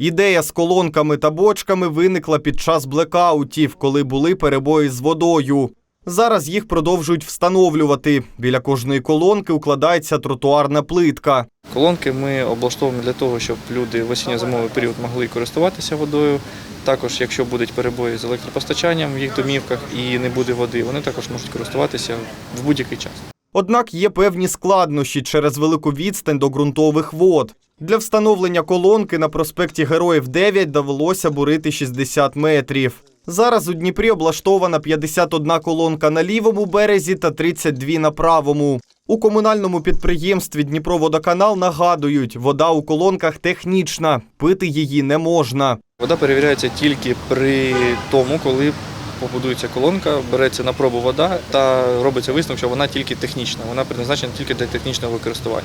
Ідея з колонками та бочками виникла під час блекаутів, коли були перебої з водою. Зараз їх продовжують встановлювати. Біля кожної колонки укладається тротуарна плитка. Колонки ми облаштовуємо для того, щоб люди в осінньо-зимовий період могли користуватися водою. Також, якщо будуть перебої з електропостачанням в їх домівках і не буде води, вони також можуть користуватися в будь-який час. Однак є певні складнощі через велику відстань до ґрунтових вод. Для встановлення колонки на проспекті Героїв 9 довелося бурити 60 метрів. Зараз у Дніпрі облаштована 51 колонка на лівому березі та 32 на правому. У комунальному підприємстві Дніпроводоканал нагадують, вода у колонках технічна, пити її не можна. Вода перевіряється тільки при тому, коли побудується колонка, береться на пробу вода та робиться висновок, що вона тільки технічна, вона призначена тільки для технічного використання.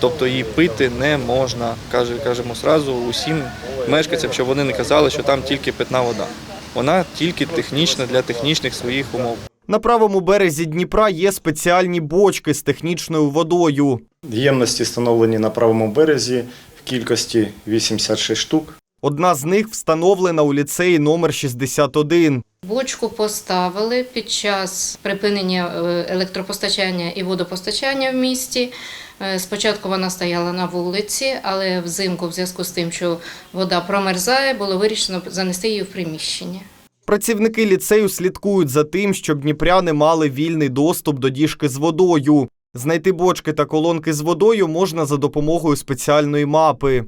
Тобто її пити не можна. Каже, кажемо сразу усім мешканцям, щоб вони не казали, що там тільки питна вода. Вона тільки технічна для технічних своїх умов. На правому березі Дніпра є спеціальні бочки з технічною водою. Ємності встановлені на правому березі в кількості 86 штук. Одна з них встановлена у ліцеї номер 61. Бочку поставили під час припинення е, електропостачання і водопостачання в місті. Е, Спочатку вона стояла на вулиці, але взимку, в зв'язку з тим, що вода промерзає, було вирішено занести її в приміщення. Працівники ліцею слідкують за тим, щоб дніпряни мали вільний доступ до діжки з водою. Знайти бочки та колонки з водою можна за допомогою спеціальної мапи.